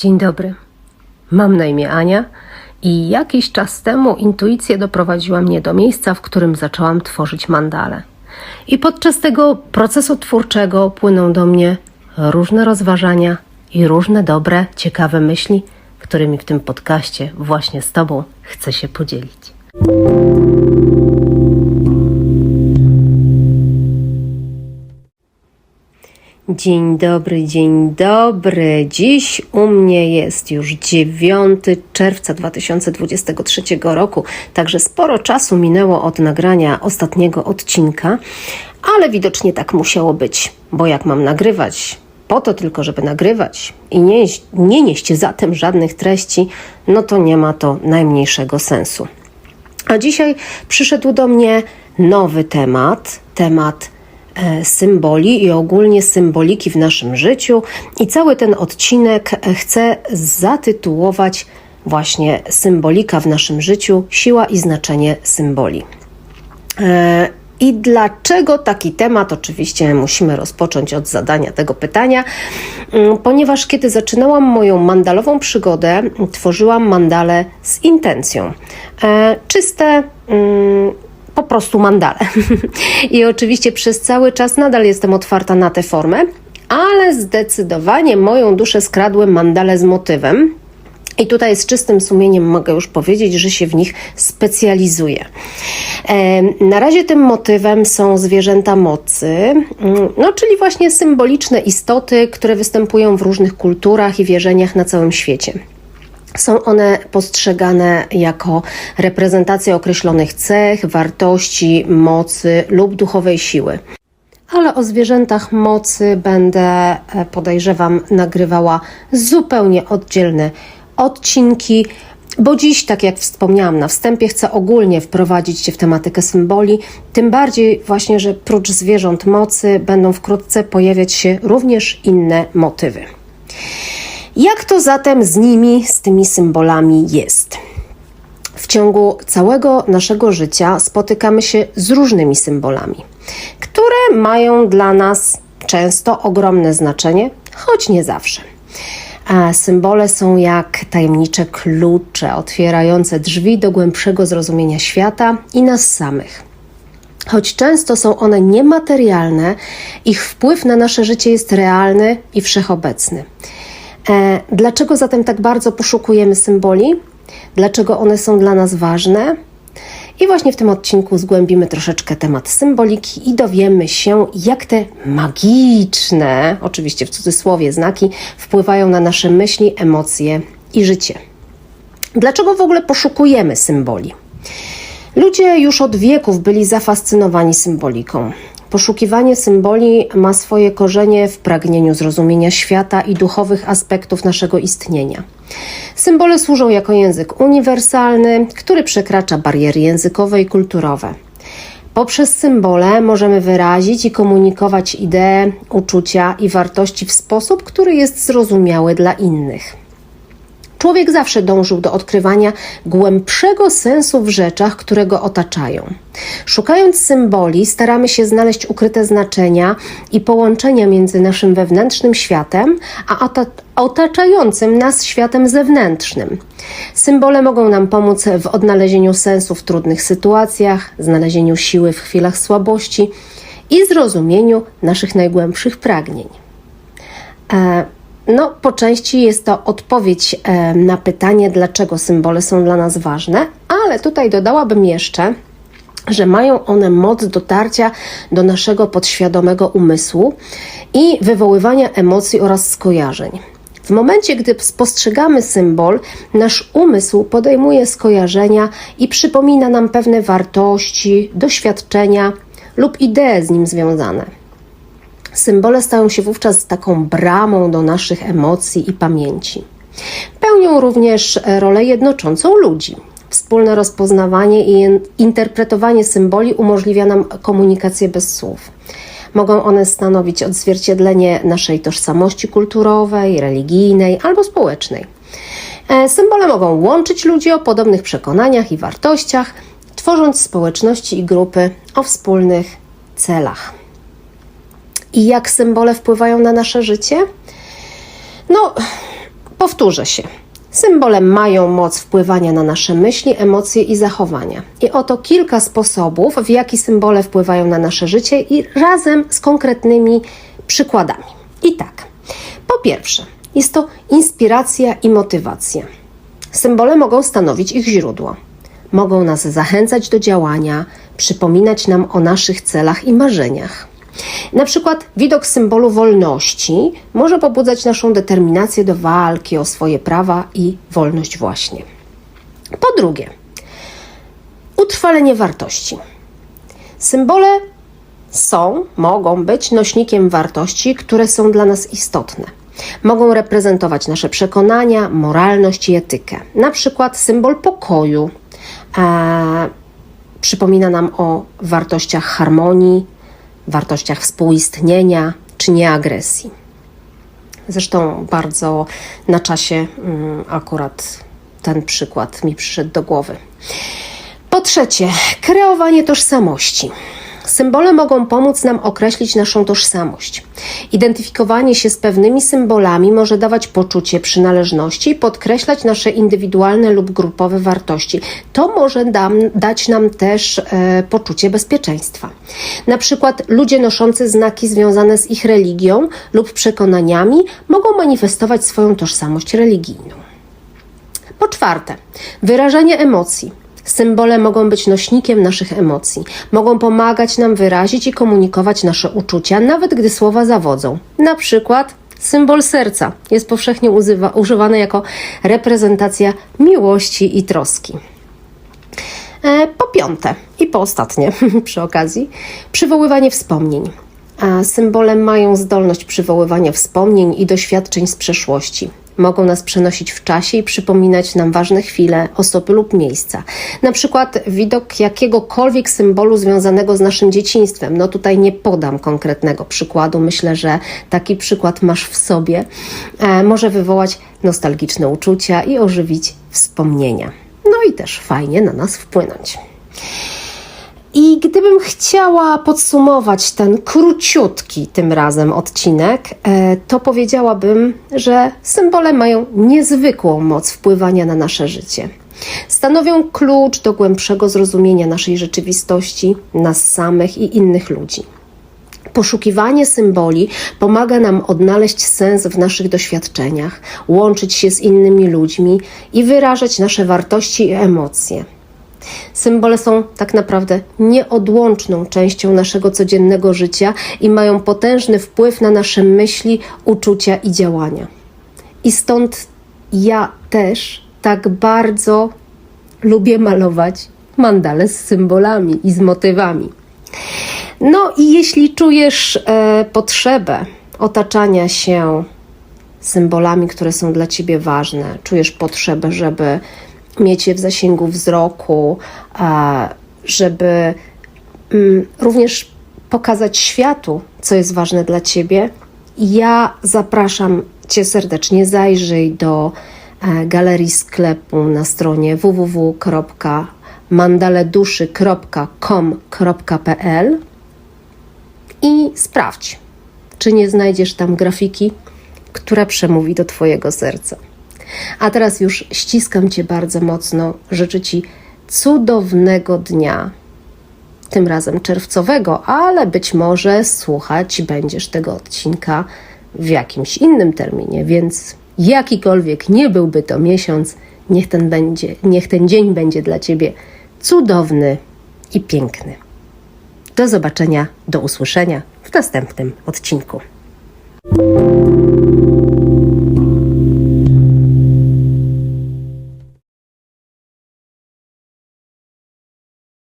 Dzień dobry. Mam na imię Ania i jakiś czas temu intuicja doprowadziła mnie do miejsca, w którym zaczęłam tworzyć mandale. I podczas tego procesu twórczego płyną do mnie różne rozważania i różne dobre, ciekawe myśli, którymi w tym podcaście właśnie z Tobą chcę się podzielić. Dzień dobry, dzień dobry. Dziś u mnie jest już 9 czerwca 2023 roku, także sporo czasu minęło od nagrania ostatniego odcinka, ale widocznie tak musiało być, bo jak mam nagrywać po to tylko, żeby nagrywać i nie, nie nieść zatem żadnych treści, no to nie ma to najmniejszego sensu. A dzisiaj przyszedł do mnie nowy temat, temat symboli i ogólnie symboliki w naszym życiu. I cały ten odcinek e, chcę zatytułować właśnie Symbolika w naszym życiu siła i znaczenie symboli. E, I dlaczego taki temat? Oczywiście musimy rozpocząć od zadania tego pytania, mm, ponieważ kiedy zaczynałam moją mandalową przygodę, tworzyłam mandale z intencją. E, czyste. Po prostu mandale. I oczywiście przez cały czas nadal jestem otwarta na tę formę, ale zdecydowanie moją duszę skradły mandale z motywem. I tutaj z czystym sumieniem mogę już powiedzieć, że się w nich specjalizuję. E, Na razie tym motywem są zwierzęta mocy, mm, no, czyli właśnie symboliczne istoty, które występują w różnych kulturach i wierzeniach na całym świecie. Są one postrzegane jako reprezentacja określonych cech, wartości, mocy lub duchowej siły. Ale o zwierzętach mocy będę, e, podejrzewam, nagrywała zupełnie oddzielne odcinki, bo dziś, tak jak wspomniałam na wstępie, chcę ogólnie wprowadzić Cię w tematykę symboli, tym bardziej właśnie, że prócz zwierząt mocy będą wkrótce pojawiać się również inne motywy. Jak to zatem z nimi, z tymi symbolami jest? W ciągu całego naszego życia spotykamy się z różnymi symbolami, które mają dla nas często ogromne znaczenie, choć nie zawsze. Symbole są jak tajemnicze klucze otwierające drzwi do głębszego zrozumienia świata i nas samych. Choć często są one niematerialne, ich wpływ na nasze życie jest realny i wszechobecny. E, dlaczego zatem tak bardzo poszukujemy symboli? Dlaczego one są dla nas ważne? I właśnie w tym odcinku zgłębimy troszeczkę temat symboliki i dowiemy się, jak te magiczne, oczywiście w cudzysłowie, znaki wpływają na nasze myśli, emocje i życie. Dlaczego w ogóle poszukujemy symboli? Ludzie już od wieków byli zafascynowani symboliką. Poszukiwanie symboli ma swoje korzenie w pragnieniu zrozumienia świata i duchowych aspektów naszego istnienia. Symbole służą jako język uniwersalny, który przekracza bariery językowe i kulturowe. Poprzez symbole możemy wyrazić i komunikować idee, uczucia i wartości w sposób, który jest zrozumiały dla innych. Człowiek zawsze dążył do odkrywania głębszego sensu w rzeczach, które go otaczają. Szukając symboli, staramy się znaleźć ukryte znaczenia i połączenia między naszym wewnętrznym światem a otaczającym nas światem zewnętrznym. Symbole mogą nam pomóc w odnalezieniu sensu w trudnych sytuacjach, znalezieniu siły w chwilach słabości i zrozumieniu naszych najgłębszych pragnień. E no, po części jest to odpowiedź na pytanie, dlaczego symbole są dla nas ważne, ale tutaj dodałabym jeszcze, że mają one moc dotarcia do naszego podświadomego umysłu i wywoływania emocji oraz skojarzeń. W momencie, gdy spostrzegamy symbol, nasz umysł podejmuje skojarzenia i przypomina nam pewne wartości, doświadczenia lub idee z nim związane. Symbole stają się wówczas taką bramą do naszych emocji i pamięci. Pełnią również rolę jednoczącą ludzi. Wspólne rozpoznawanie i interpretowanie symboli umożliwia nam komunikację bez słów. Mogą one stanowić odzwierciedlenie naszej tożsamości kulturowej, religijnej albo społecznej. E, symbole mogą łączyć ludzi o podobnych przekonaniach i wartościach, tworząc społeczności i grupy o wspólnych celach i jak symbole wpływają na nasze życie? No, Powtórzę się. Symbole mają moc wpływania na nasze myśli, emocje i zachowania. I oto kilka sposobów, w jaki symbole wpływają na nasze życie, i razem z konkretnymi przykładami. I tak, po pierwsze, jest to inspiracja i motywacja. Symbole mogą stanowić ich źródło. Mogą nas zachęcać do działania, przypominać nam o naszych celach i marzeniach. Na przykład widok symbolu wolności może pobudzać naszą determinację do walki o swoje prawa i wolność właśnie. Po drugie, utrwalenie wartości. Symbole są, mogą być nośnikiem wartości, które są dla nas istotne. Mogą reprezentować nasze przekonania, moralność i etykę. Na przykład symbol pokoju e, przypomina nam o wartościach harmonii, wartościach współistnienia czy nieagresji. Zresztą bardzo na czasie mm, akurat ten przykład mi przyszedł do głowy. Po trzecie, kreowanie tożsamości. Symbole mogą pomóc nam określić naszą tożsamość. Identyfikowanie się z pewnymi symbolami może dawać poczucie przynależności i podkreślać nasze indywidualne lub grupowe wartości. To może dam, dać nam też e, poczucie bezpieczeństwa. Na przykład ludzie noszący znaki związane z ich religią lub przekonaniami mogą manifestować swoją tożsamość religijną. Po czwarte, wyrażanie emocji. Symbole mogą być nośnikiem naszych emocji, mogą pomagać nam wyrazić i komunikować nasze uczucia, nawet gdy słowa zawodzą. Na przykład symbol serca jest powszechnie używa, używany jako reprezentacja miłości i troski. E, Po piąte i po ostatnie przy okazji, przywoływanie wspomnień. Symbole mają zdolność przywoływania wspomnień i doświadczeń z przeszłości. Mogą nas przenosić w czasie i przypominać nam ważne chwile, osoby lub miejsca. Na przykład widok jakiegokolwiek symbolu związanego z naszym dzieciństwem. No tutaj nie podam konkretnego przykładu, myślę, że taki przykład masz w sobie. E, może wywołać nostalgiczne uczucia i ożywić wspomnienia. No i też fajnie na nas wpłynąć. I gdybym chciała podsumować ten króciutki tym razem odcinek, e, to powiedziałabym, że symbole mają niezwykłą moc wpływania na nasze życie. Stanowią klucz do głębszego zrozumienia naszej rzeczywistości, nas samych i innych ludzi. Poszukiwanie symboli pomaga nam odnaleźć sens w naszych doświadczeniach, łączyć się z innymi ludźmi i wyrażać nasze wartości i emocje. Symbole są tak naprawdę nieodłączną częścią naszego codziennego życia i mają potężny wpływ na nasze myśli, uczucia i działania. I stąd ja też tak bardzo lubię malować mandale z symbolami i z motywami. No i jeśli czujesz e, potrzebę otaczania się symbolami, które są dla ciebie ważne, czujesz potrzebę, żeby mieć je w zasięgu wzroku, żeby mm, również pokazać światu, co jest ważne dla ciebie, ja zapraszam cię serdecznie. Zajrzyj do e, galerii sklepu na stronie www.mandaleduszy.com.pl i sprawdź, czy nie znajdziesz tam grafiki, która przemówi do Twojego serca. A teraz już ściskam Cię bardzo mocno. Życzę Ci cudownego dnia. Tym razem czerwcowego, ale być może słuchać będziesz tego odcinka w jakimś innym terminie, więc jakikolwiek nie byłby to miesiąc, niech ten, będzie, niech ten dzień będzie dla Ciebie cudowny i piękny. Do zobaczenia, do usłyszenia w następnym odcinku.